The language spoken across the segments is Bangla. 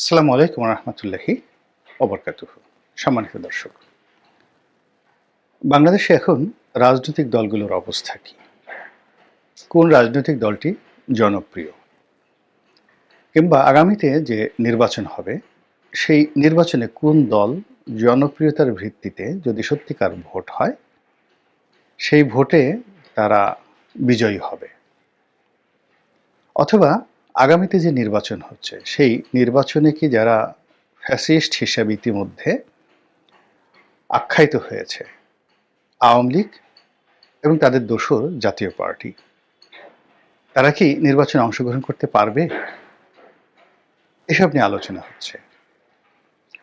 আসসালামু আলাইকুম রহমতুল্লাহি অবরকাতুহ সম্মানিত দর্শক, বাংলাদেশে এখন রাজনৈতিক দলগুলোর অবস্থা কি? কোন রাজনৈতিক দলটি জনপ্রিয়? কিংবা আগামীতে যে নির্বাচন হবে, সেই নির্বাচনে কোন দল জনপ্রিয়তার ভিত্তিতে যদি সত্যিকার ভোট হয়, সেই ভোটে তারা বিজয়ী হবে? অথবা আগামীতে যে নির্বাচন হচ্ছে, সেই নির্বাচনে কি যারা ফ্যাসিস্ট হিসাবে ইতিমধ্যে আখ্যায়িত হয়েছে, আওয়ামী লীগ এবং তাদের দোসর জাতীয় পার্টি, তারা কি নির্বাচনে অংশগ্রহণ করতে পারবে? এসব নিয়ে আলোচনা হচ্ছে।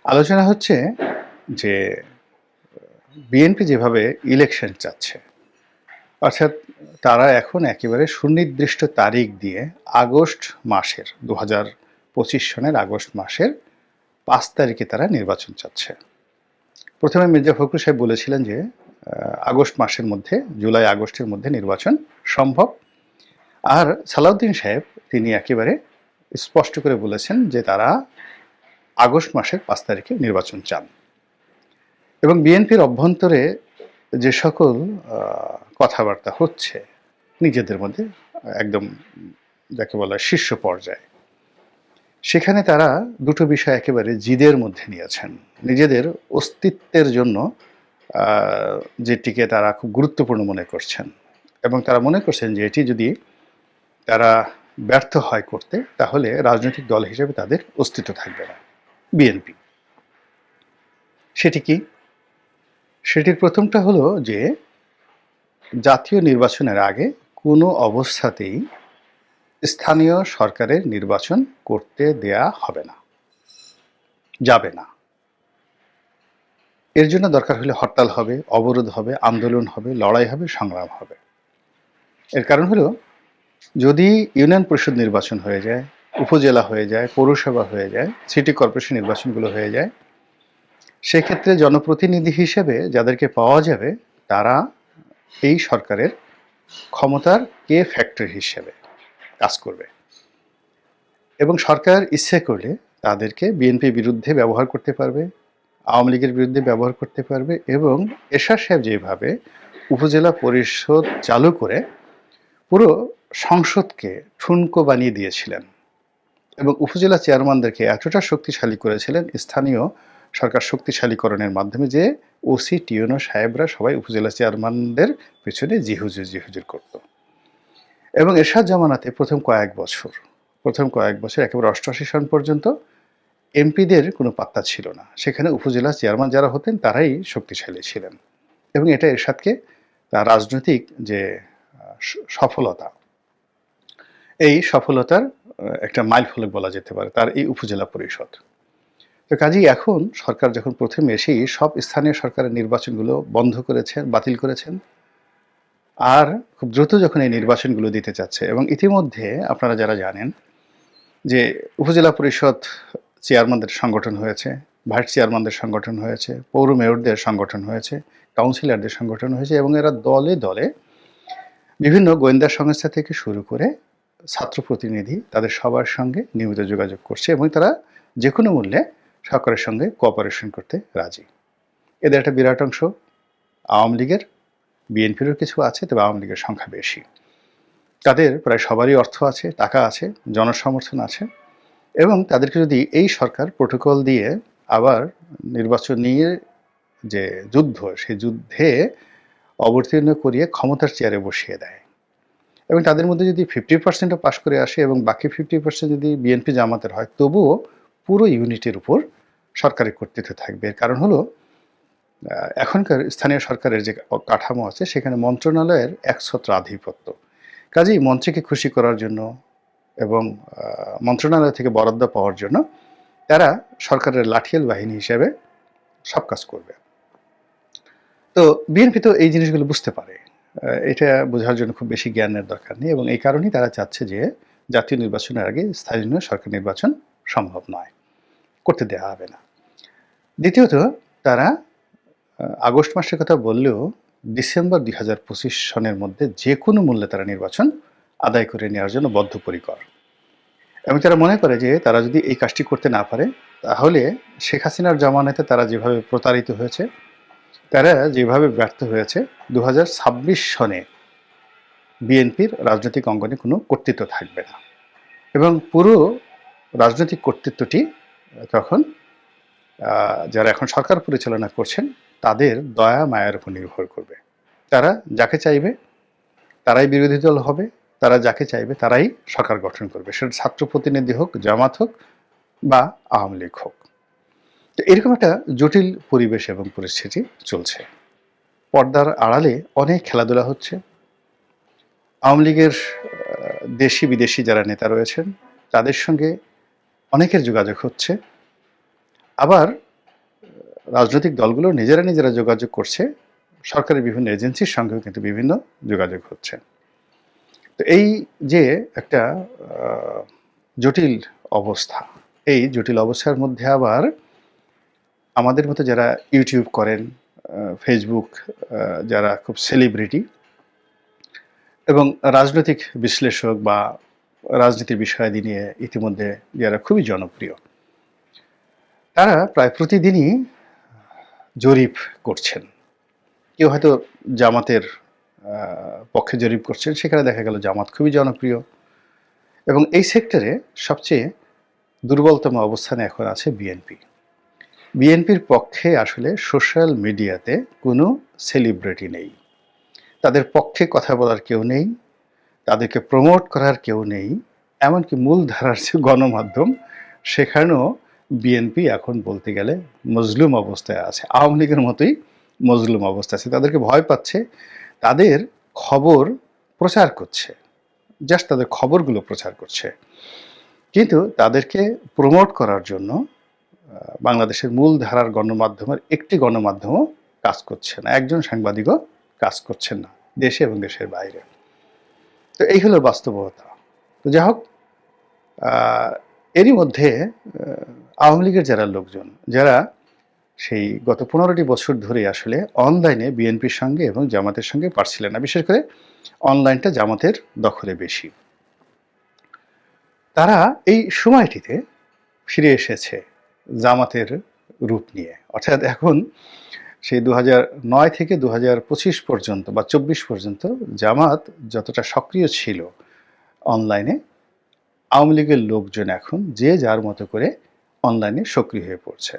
আলোচনা হচ্ছে যে, বিএনপি যেভাবে ইলেকশন চাচ্ছে, অর্থাৎ তারা এখন একেবারে সুনির্দিষ্ট তারিখ দিয়ে আগস্ট মাসের দু হাজার পঁচিশ সনের আগস্ট মাসের পাঁচ তারিখে তারা নির্বাচন চাচ্ছে। প্রথমে মির্জা ফখরুল সাহেব বলেছিলেন যে আগস্ট মাসের মধ্যে, জুলাই আগস্টের মধ্যে নির্বাচন সম্ভব। আর সালাউদ্দিন সাহেব, তিনি একেবারে স্পষ্ট করে বলেছেন যে তারা আগস্ট মাসের পাঁচ তারিখে নির্বাচন চান। এবং বিএনপির অভ্যন্তরে যে সকল কথাবার্তা হচ্ছে নিজেদের মধ্যে, একদম যাকে বলা শীর্ষ পর্যায়ে। সেখানে তারা দুটো বিষয় একেবারে জিদের মধ্যে নিয়েছেন। নিজেদের অস্তিত্বের জন্য যেটিকে তারা খুব গুরুত্বপূর্ণ মনে করছেন। এবং তারা মনে করছেন যে এটি যদি তারা ব্যর্থ হয় করতে, তাহলে রাজনৈতিক দল হিসেবে তাদের অস্তিত্ব থাকবে না। বিএনপি। সেটি কি? সেটির প্রথমটা হলো যে, জাতীয় নির্বাচনের আগে কোনো অবস্থাতেই স্থানীয় সরকারের নির্বাচন করতে দেয়া হবে না, যাবে না। এর জন্য দরকার হলে হরতাল হবে, অবরোধ হবে, আন্দোলন হবে, লড়াই হবে, সংগ্রাম হবে। এর কারণ হলো, যদি ইউনিয়ন পরিষদ নির্বাচন হয়ে যায়, উপজেলা হয়ে যায়, পৌরসভা হয়ে যায়, সিটি কর্পোরেশন নির্বাচনগুলো হয়ে যায় সেক্ষেত্রে জনপ্রতিনিধি হিসেবে যাদেরকে পাওয়া যাবে, তারা এই সরকারের ক্ষমতার কে ফ্যাক্টর হিসেবে কাজ করবে। এবং সরকার ইচ্ছে করলে তাদেরকে বিএনপি বিরুদ্ধে ব্যবহার করতে পারবে, আওয়ামী লীগের বিরুদ্ধে ব্যবহার করতে পারবে এবং এরশাদ সাহেব যেভাবে উপজেলা পরিষদ চালু করে পুরো সংসদকে ঠুনকো বানিয়ে দিয়েছিলেন এবং উপজেলা চেয়ারম্যানদেরকে এতটা শক্তিশালী করেছিলেন, স্থানীয় সরকার শক্তিশালীকরণের মাধ্যমে যে ওসি টিউনো সাহেবরা সবাই উপজেলা চেয়ারম্যানদের পেছনে জিহুজুর জিহুজুর করত। এবং এরশাদ জামানাতে প্রথম কয়েক বছর, প্রথম কয়েক বছর একেবারে অষ্টআশি সন পর্যন্ত এমপিদের কোনো পাত্তা ছিল না। সেখানে উপজেলা চেয়ারম্যান যারা হতেন, তারাই শক্তিশালী ছিলেন। এবং এটা এরশাদকে তার রাজনৈতিক যে সফলতা, এই সফলতার একটা মাইল ফলক বলা যেতে পারে, তার এই উপজেলা পরিষদ। তো কাজেই এখন সরকার যখন প্রথমে এসেই সব স্থানীয় সরকারের নির্বাচনগুলো বন্ধ করেছেন, বাতিল করেছেন, আর খুব দ্রুত যখন এই নির্বাচনগুলো দিতে চাচ্ছে এবং ইতিমধ্যে আপনারা যারা জানেন যে উপজেলা পরিষদ চেয়ারম্যানদের সংগঠন হয়েছে, ভাইস চেয়ারম্যানদের সংগঠন হয়েছে, পৌর মেয়রদের সংগঠন হয়েছে, কাউন্সিলরদের সংগঠন হয়েছে এবং এরা দলে দলে বিভিন্ন গোয়েন্দা সংস্থা থেকে শুরু করে ছাত্র প্রতিনিধি তাদের সবার সঙ্গে নিয়মিত যোগাযোগ করছে এবং তারা যে কোনো মূল্যে সরকারের সঙ্গে কোঅপারেশন করতে রাজি। এদের একটা বিরাট অংশ আওয়ামী লীগের, বিএনপিরও কিছু আছে, তবে আওয়ামী লীগের সংখ্যা বেশি। তাদের প্রায় সবারই অর্থ আছে, টাকা আছে, জনসমর্থন আছে, এবং তাদেরকে যদি এই সরকার প্রোটোকল দিয়ে আবার নির্বাচন নিয়ে যে যুদ্ধ সেই যুদ্ধে অবতীর্ণ করিয়ে ক্ষমতার চেয়ারে বসিয়ে দেয়। এবং তাদের মধ্যে যদি ফিফটি পার্সেন্টও পাশ করে আসে এবং বাকি ফিফটি পার্সেন্ট যদি বিএনপি জামাতের হয়, তবুও পুরো ইউনিটের উপর সরকারি কর্তৃত্ব থাকবে। এর কারণ হলো এখনকার স্থানীয় সরকারের যে কাঠামো আছে, সেখানে মন্ত্রণালয়ের একছত্র আধিপত্য। কাজেই মন্ত্রীকে খুশি করার জন্য এবং মন্ত্রণালয় থেকে বরাদ্দ পাওয়ার জন্য তারা সরকারের লাঠিয়াল বাহিনী হিসেবে সব কাজ করবে। তো বিএনপি তো এই জিনিসগুলো বুঝতে পারে। এটা বোঝার জন্য খুব বেশি জ্ঞানের দরকার নেই এবং এই কারণেই তারা চাচ্ছে যে জাতীয় নির্বাচনের আগে স্থানীয় সরকার নির্বাচন সম্ভব নয়। করতে দেওয়া হবে না। দ্বিতীয়ত, তারা আগস্ট মাসের কথা বললেও ডিসেম্বর দুই হাজার পঁচিশ সনের মধ্যে যে কোনো মূল্যে তারা নির্বাচন আদায় করে নেওয়ার জন্য বদ্ধপরিকর। এবং তারা মনে করে যে তারা যদি এই কাজটি করতে না পারে, তাহলে শেখ হাসিনার জমানাতে তারা যেভাবে প্রতারিত হয়েছে, তারা যেভাবে ব্যর্থ হয়েছে দু হাজার ছাব্বিশ সনে বিএনপির রাজনৈতিক অঙ্গনে কোনো কর্তৃত্ব থাকবে না। এবং পুরো রাজনৈতিক কর্তৃত্বটি তখন যারা এখন সরকার পরিচালনা করছেন, তাদের দয়া, মায়ের উপর নির্ভর করবে। তারা যাকে চাইবে, তারাই বিরোধী দল হবে, তারা যাকে চাইবে, তারাই সরকার গঠন করবে। সেটা ছাত্র প্রতিনিধি হোক, জামাত হোক বা আওয়ামী লীগ হোক। তো এরকম একটা জটিল পরিবেশ এবং পরিস্থিতি চলছে। পর্দার আড়ালে অনেক খেলাধুলা হচ্ছে। আওয়ামী লীগের দেশি বিদেশি যারা নেতা রয়েছেন, তাদের সঙ্গে অনেকের যোগাযোগ হচ্ছে। আবার রাজনৈতিক দলগুলো নিজেরা নিজেরা যোগাযোগ করছে। সরকারের বিভিন্ন এজেন্সির সঙ্গেও কিন্তু বিভিন্ন যোগাযোগ হচ্ছে। তো এই যে একটা জটিল অবস্থা, এই জটিল অবস্থার মধ্যে আবার আমাদের মতো যারা ইউটিউব করেন ফেসবুক যারা খুব সেলিব্রিটি এবং রাজনৈতিক বিশ্লেষক বা রাজনীতির বিষয়াদি নিয়ে ইতিমধ্যে যারা খুবই জনপ্রিয় তারা প্রায় প্রতিদিনই জরিপ করছেন। কেউ হয়তো জামাতের পক্ষে জরিপ করছেন, সেখানে দেখা গেল জামাত খুবই জনপ্রিয়। এবং এই সেক্টরে সবচেয়ে দুর্বলতম অবস্থানে এখন আছে বিএনপি। বিএনপির পক্ষে আসলে সোশ্যাল মিডিয়াতে কোনো সেলিব্রিটি নেই। তাদের পক্ষে কথা বলার কেউ নেই, তাদেরকে প্রমোট করার কেউ নেই, এমনকি মূলধারার যে গণমাধ্যম, সেখানেও বিএনপি এখন বলতে গেলে মজলুম অবস্থায় আছে, আওয়ামী লীগের মতোই মজলুম অবস্থায় আছে। তাদেরকে ভয় পাচ্ছে, তাদের খবর প্রচার করছে জাস্ট তাদের খবরগুলো প্রচার করছে। কিন্তু তাদেরকে প্রমোট করার জন্য বাংলাদেশের মূল ধারার গণমাধ্যমের একটি গণমাধ্যমও কাজ করছে না, একজন সাংবাদিকও কাজ করছেন না, দেশে এবং দেশের বাইরে। তো এই হলো বাস্তবতা। তো যাই হোক এরই মধ্যে আওয়ামী লীগের যারা লোকজন, যারা সেই গত পনেরোটি বছর ধরে আসলে অনলাইনে বিএনপির সঙ্গে এবং জামাতের সঙ্গে পারছিলেন না, বিশেষ করে অনলাইনটা জামাতের দখলে বেশি। তারা এই সময়টিতে ফিরে এসেছে জামাতের রূপ নিয়ে। অর্থাৎ এখন সেই দু নয় থেকে দু পর্যন্ত বা চব্বিশ পর্যন্ত জামাত যতটা সক্রিয় ছিল অনলাইনে আওয়ামী লীগের লোকজন এখন যে যার মতো করে অনলাইনে সক্রিয় হয়ে পড়ছে।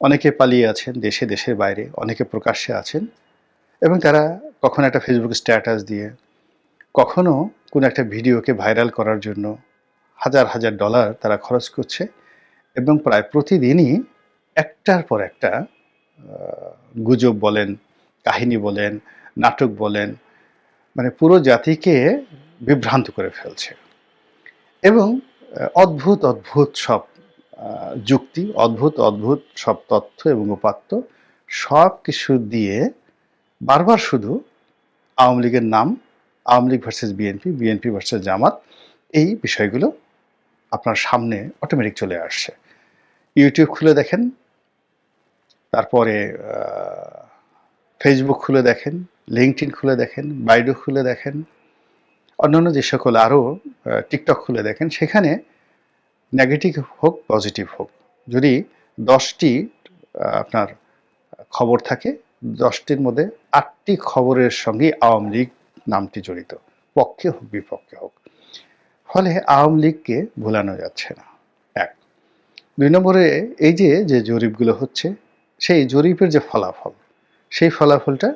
অনেকে পালিয়ে আছেন দেশে, দেশের বাইরে, অনেকে প্রকাশ্যে আছেন এবং তারা কখনো একটা ফেসবুক স্ট্যাটাস দিয়ে, কখনো কোনো একটা ভিডিওকে ভাইরাল করার জন্য হাজার হাজার ডলার তারা খরচ করছে এবং প্রায় প্রতিদিনই একটার পর একটা গুজব বলেন, কাহিনী বলেন, নাটক বলেন মানে পুরো জাতিকে বিভ্রান্ত করে ফেলছে। এবং অদ্ভুত অদ্ভুত সব যুক্তি, অদ্ভুত অদ্ভুত সব তথ্য এবং উপাত্ত সব কিছু দিয়ে বারবার শুধু আওয়ামী লীগের নাম, Awami League versus BNP BNP versus Jamaat, এই বিষয়গুলো আপনার সামনে অটোমেটিক চলে আসছে। ইউটিউব খুলে দেখেন, তারপরে ফেসবুক খুলে দেখেন লিঙ্কটিন খুলে দেখেন বাইডো খুলে দেখেন, অন্যান্য যে সকল আরও টিকটক খুলে দেখেন, সেখানে নেগেটিভ হোক, পজিটিভ হোক। যদি দশটি আপনার খবর থাকে, দশটির মধ্যে আটটি খবরের সঙ্গে আওয়ামী লীগ নামটি জড়িত, পক্ষে হোক, বিপক্ষে হোক। ফলে আওয়ামী লীগকে ভোলানো যাচ্ছে না। এক। দুই নম্বরে এই যে যে জরিপগুলো হচ্ছে, সেই জরিপের যে ফলাফল, সেই ফলাফলটা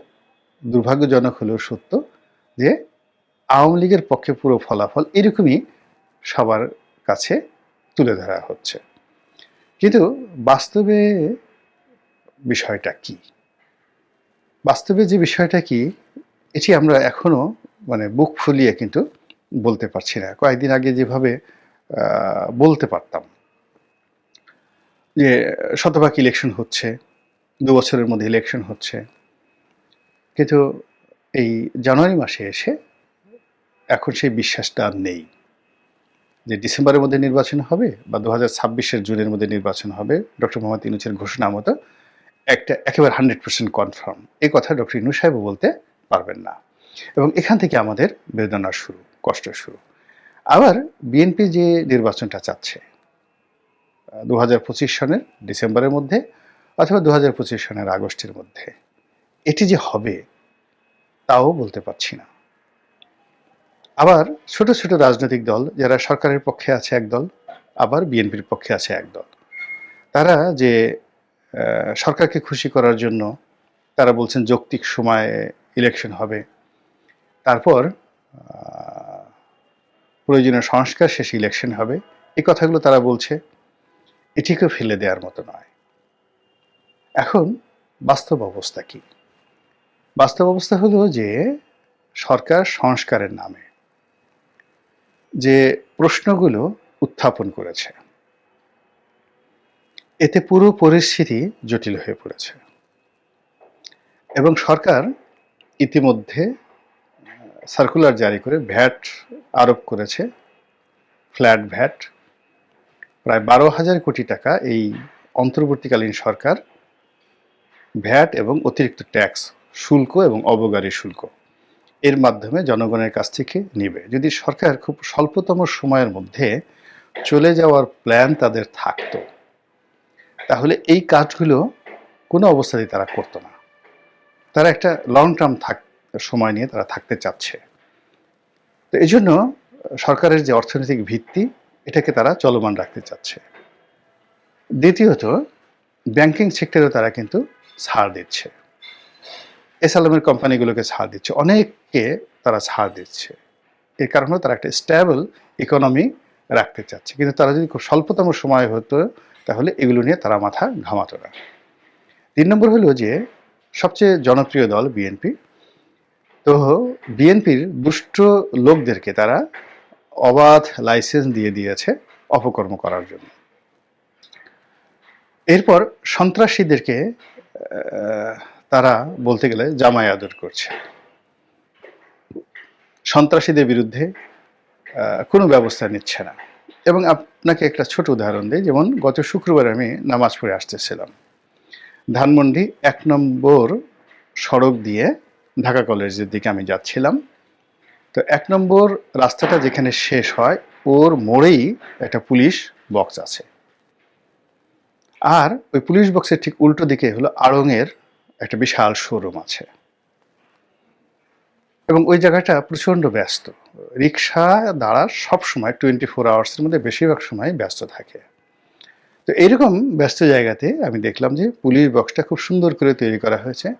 দুর্ভাগ্যজনক হলেও সত্য যে, আওয়ামী লীগের পক্ষে পুরো ফলাফল এরকমই সবার কাছে তুলে ধরা হচ্ছে। কিন্তু বাস্তবে বিষয়টা কি? বাস্তবে যে বিষয়টা কি, এটি আমরা এখনও মানে বুক ফুলিয়ে কিন্তু বলতে পারছি না। কয়েকদিন আগে যেভাবে বলতে পারতাম যে শতভাগ ইলেকশন হচ্ছে, দু বছরের মধ্যে ইলেকশন হচ্ছে, কিন্তু এই জানুয়ারি মাসে এসে এখন সেই বিশ্বাসটা আর নেই। যে ডিসেম্বরের মধ্যে নির্বাচন হবে বা দু হাজার ছাব্বিশের জুনের মধ্যে নির্বাচন হবে, ডক্টর মোহাম্মদ ইনুসের ঘোষণা মতো একটা একেবারে হান্ড্রেড পার্সেন্ট কনফার্ম। এই কথা ডক্টর ইনু সাহেবও বলতে পারবেন না। এবং এখান থেকে আমাদের বেদনার শুরু, কষ্টের শুরু। আবার বিএনপি যে নির্বাচনটা চাচ্ছে, দু হাজার পঁচিশ সনের ডিসেম্বরের মধ্যে অথবা দু হাজার পঁচিশ সনের আগস্টের মধ্যে, এটি যে হবে, তাও বলতে পারছি না। আবার ছোট ছোট রাজনৈতিক দল, যারা সরকারের পক্ষে আছে এক দল, আবার বিএনপির পক্ষে আছে এক দল। তারা যে সরকারকে খুশি করার জন্য তারা বলছেন যৌক্তিক সময়ে ইলেকশন হবে। তারপর প্রয়োজনীয় সংস্কার শেষে ইলেকশন হবে। এই কথাগুলো তারা বলছে এটিকেও ফেলে দেওয়ার মতো নয়। এখন বাস্তব অবস্থা কি? বাস্তব অবস্থা হলো যে, সরকার সংস্কারের নামে যে প্রশ্নগুলো উত্থাপন করেছে। এতে পুরো পরিস্থিতি জটিল হয়ে পড়েছে। এবং সরকার ইতিমধ্যে সার্কুলার জারি করে ভ্যাট আরোপ করেছে। Flat VAT. প্রায় বারো হাজার কোটি টাকা এই অন্তর্বর্তীকালীন সরকার ভ্যাট এবং অতিরিক্ত ট্যাক্স, শুল্ক এবং অবগারী শুল্ক এর মাধ্যমে জনগণের কাছ থেকে নেবে। যদি সরকার খুব স্বল্পতম সময়ের মধ্যে চলে যাওয়ার প্ল্যান তাদের থাকতো, তাহলে এই কাজগুলো কোনো অবস্থাতেই তারা করতো না। তারা একটা লং টার্ম থাক, সময় নিয়ে তারা থাকতে চাচ্ছে। তো এই জন্য সরকারের যে অর্থনৈতিক ভিত্তি, এটাকে তারা চলমান রাখতে চাচ্ছে। দ্বিতীয়ত ব্যাংকিং সেক্টরেও তারা কিন্তু ছাড় দিচ্ছে। এসালামের কোম্পানিগুলোকে ছাড় দিচ্ছে। অনেককে তারা ছাড় দিচ্ছে। এর কারণে তারা একটা স্ট্যাবল ইকোনমি রাখতে চাচ্ছে। কিন্তু তারা যদি খুব স্বল্পতম সময় হতো, তাহলে এগুলো নিয়ে তারা মাথা ঘামাতো না। তিন নম্বর হলো যে, সবচেয়ে জনপ্রিয় দল বিএনপি। তো বিএনপির দুষ্ট লোকদেরকে তারা অবাধ লাইসেন্স দিয়ে দিয়েছে অপকর্ম করার জন্য। এরপর সন্ত্রাসীদেরকে তারা বলতে গেলে জামাই আদর করছে। সন্ত্রাসীদের বিরুদ্ধে কোনো ব্যবস্থা নিচ্ছে না। এবং আপনাকে একটা ছোট উদাহরণ দিই, যেমন গত শুক্রবার আমি নামাজ পড়ে আসতেছিলাম। ধানমন্ডি এক নম্বর সড়ক দিয়ে ঢাকা কলেজের দিকে আমি যাচ্ছিলাম। তো এক নম্বর রাস্তাটা যেখানে শেষ হয়, ওর মোড়েই একটা পুলিশ বক্স আছে। আর ওই পুলিশ বক্সের ঠিক উল্টো দিকে হলো আড়ংয়ের একটা বিশাল শোরুম আছে। এবং ওই জায়গাটা প্রচণ্ড ব্যস্ত। রিক্সা দ্বারা সব সময় টোয়েন্টি ফোর আওয়ার্সের মধ্যে বেশিরভাগ সময় ব্যস্ত থাকে। তো এইরকম ব্যস্ত জায়গাতে আমি দেখলাম যে পুলিশ বক্সটা খুব সুন্দর করে তৈরি করা হয়েছে।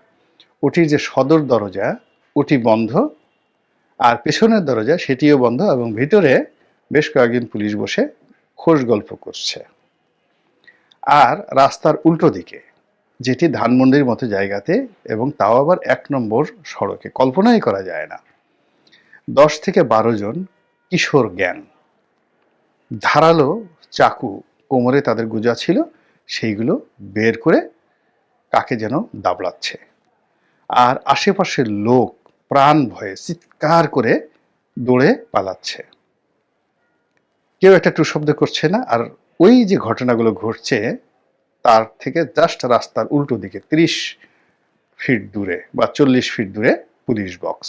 ওটির যে সদর দরজা, ওটি বন্ধ। আর পেছনের দরজা, সেটিও বন্ধ এবং ভিতরে বেশ কয়েকজন পুলিশ বসে খোশ গল্প করছে। আর রাস্তার উল্টো দিকে যেটি ধানমন্ডির মতো জায়গাতে এবং তাও আবার এক নম্বর সড়কে। কল্পনাই করা যায় না। দশ থেকে বারো জন কিশোর জ্ঞান। ধারালো চাকু কোমরে তাদের গুজা ছিল, সেইগুলো বের করে কাকে যেন দাবলাচ্ছে আর আশেপাশের লোক প্রাণ ভয়ে চিৎকার করে দৌড়ে পালাচ্ছে। কেউ একটা টু শব্দ করছে না, আর ওই যে ঘটনাগুলো ঘটছে তার থেকে জাস্ট রাস্তার উল্টো দিকে ত্রিশ ফিট দূরে বা চল্লিশ ফিট দূরে পুলিশ বক্স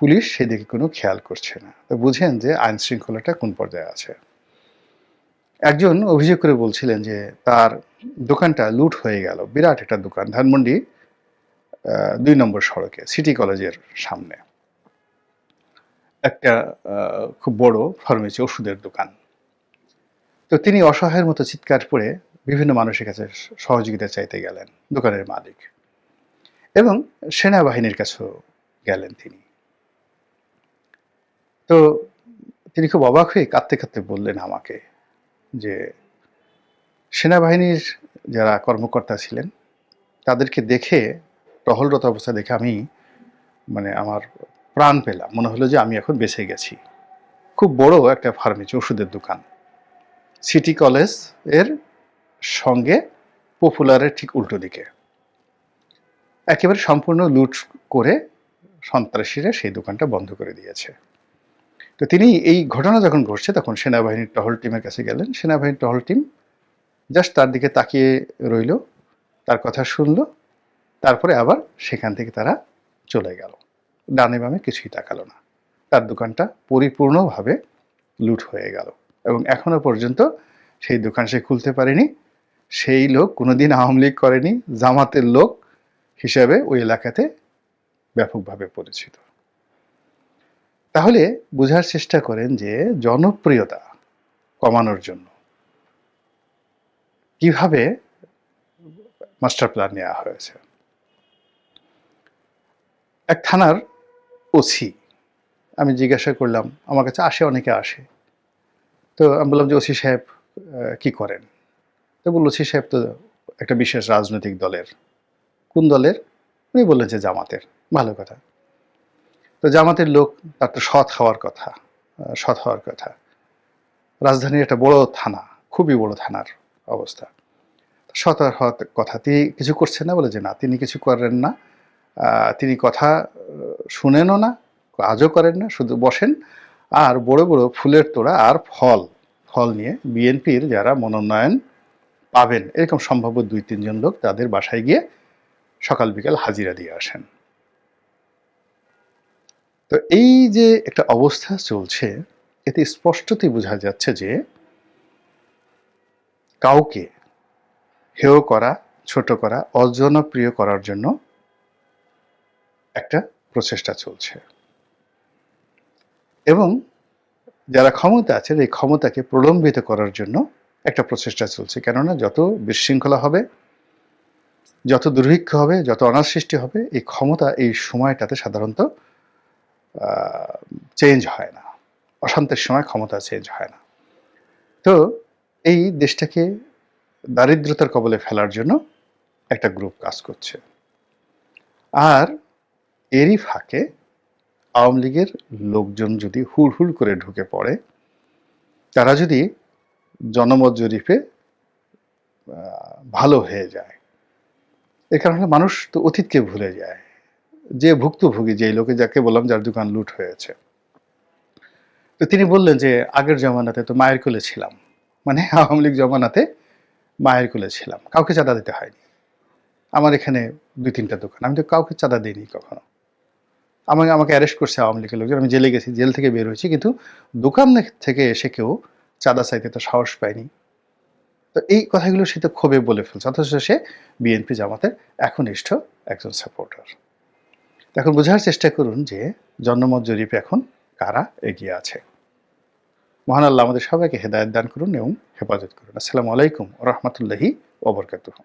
পুলিশ সেদিকে কোনো খেয়াল করছে না। তো বুঝেন যে আইন শৃঙ্খলাটা কোন পর্যায়ে আছে। একজন অভিযোগ করে বলছিলেন যে তার দোকানটা লুট হয়ে গেল। বিরাট একটা দোকান, ধানমন্ডি দুই নম্বর সড়কে, সিটি কলেজের সামনে। একটা খুব বড় ফার্মেসি ওষুধের দোকান। তো তিনি অসহায়ের মতো চিৎকার করে বিভিন্ন মানুষের কাছে সহযোগিতা চাইতে গেলেন দোকানের মালিক এবং সেনাবাহিনীর কাছেও গেলেন তিনি। তো তিনি খুব অবাক হয়ে কাঁদতে কাঁদতে বললেন আমাকে যে, সেনাবাহিনীর যারা কর্মকর্তা ছিলেন, তাদেরকে দেখে, টহলরত অবস্থা দেখে আমি মানে আমার প্রাণ পেলাম। মনে হলো যে আমি এখন বেঁচে গেছি। খুব বড় একটা ফার্মেসি, ওষুধের দোকান। সিটি কলেজের সঙ্গে পপুলারের ঠিক উল্টো দিকে। একেবারে সম্পূর্ণ লুট করে সন্ত্রাসীরা সেই দোকানটা বন্ধ করে দিয়েছে। তো তিনি এই ঘটনা যখন ঘটছে, তখন সেনাবাহিনীর টহল টিমের কাছে গেলেন। সেনাবাহিনীর টহল টিম জাস্ট তার দিকে তাকিয়ে রইল, তার কথা শুনল, তারপরে আবার সেখান থেকে তারা চলে গেল। ডানে বামে কিছুই তাকালো না। তার দোকানটা পরিপূর্ণভাবে লুট হয়ে গেল এবং এখনও পর্যন্ত সেই দোকান সে খুলতে পারেনি। সেই লোক কোনোদিন আওয়ামী লীগ করেনি, জামাতের লোক হিসাবে ওই এলাকাতে ব্যাপকভাবে পরিচিত। তাহলে বোঝার চেষ্টা করেন যে জনপ্রিয়তা কমানোর জন্য কীভাবে মাস্টার প্ল্যান নেওয়া হয়েছে। এক থানার ওসি, আমি জিজ্ঞাসা করলাম, আমার কাছে আসে, অনেকে আসে। তো আমি বললাম যে, ওসি সাহেব কি করেন? তো বলল ওসি সাহেব তো একটা বিশেষ রাজনৈতিক দলের। কোন দলের? উনি বললেন যে জামাতের। ভালো কথা। তো জামাতের লোক তার তো সৎ হওয়ার কথা সৎ হওয়ার কথা। রাজধানীর একটা বড় থানা, খুবই বড় থানার অবস্থা। সৎ হওয়ার কথা তিনি কিছু করছেন না বলে যে, না, তিনি কিছু করেন না। তিনি কথা শুনেনও না, কাজও করেন না, শুধু বসেন। আর বড় বড় ফুলের তোড়া আর ফল ফল নিয়ে বিএনপির যারা মনোনয়ন পাবেন। এরকম সম্ভাব্য দুই, তিনজন লোক তাদের বাসায় গিয়ে সকাল বিকাল হাজিরা দিয়ে আসেন। তো এই যে একটা অবস্থা চলছে, এতে স্পষ্টতই বোঝা যাচ্ছে যে কাউকে হেয় করা, ছোট করা, অজনপ্রিয় করার জন্য একটা প্রচেষ্টা চলছে। এবং যারা ক্ষমতা আছে এই ক্ষমতাকে প্রলম্বিত করার জন্য একটা প্রচেষ্টা চলছে। কেননা যত বিশৃঙ্খলা হবে, যত দুর্ভিক্ষ হবে, যত অনার সৃষ্টি হবে, এই ক্ষমতা এই সময়টাতে সাধারণত চেঞ্জ হয় না। অশান্তের সময় ক্ষমতা চেঞ্জ হয় না। তো এই দেশটাকে দারিদ্রতার কবলে ফেলার জন্য একটা গ্রুপ কাজ করছে। আর এরই ফাঁকে আওয়ামী লীগের লোকজন যদি হুড় হুড় করে ঢুকে পড়ে, তারা যদি জনমত জরিপে ভালো হয়ে যায়। এর কারণে মানুষ তো অতীতকে ভুলে যায়। যে ভুক্তভোগী যে লোকে যাকে বললাম যার দোকান লুট হয়েছে। তো তিনি বললেন যে, আগের জমানাতে তো মায়ের কোলে ছিলাম। মানে আওয়ামী লীগ জমানাতে মায়ের কোলে ছিলাম। কাউকে চাঁদা দিতে হয়নি। আমার এখানে দুই তিনটা দোকান। আমি তো কাউকে চাঁদা দিইনি কখনো। আমাকে আমাকে অ্যারেস্ট করছে আওয়ামী লীগের লোকজন। আমি জেলে গেছি, জেল থেকে বের হয়েছি। কিন্তু দোকান থেকে এসে কেউ চাঁদা চাইতে তো সাহস পায়নি। তো এই কথাগুলো সে তো ক্ষোভে বলে ফেলছে, অথচ সে বিএনপি জামাতের একনিষ্ঠ একজন সাপোর্টার এখন বোঝার চেষ্টা করুন যে জন্মমত জরিপে এখন কারা এগিয়ে আছে। মহান আল্লাহ আমাদের সবাইকে হেদায়ত দান করুন এবং হেফাজত করুন। আসসালামু আলাইকুম রহমতুল্লাহি ওবরকাতুহ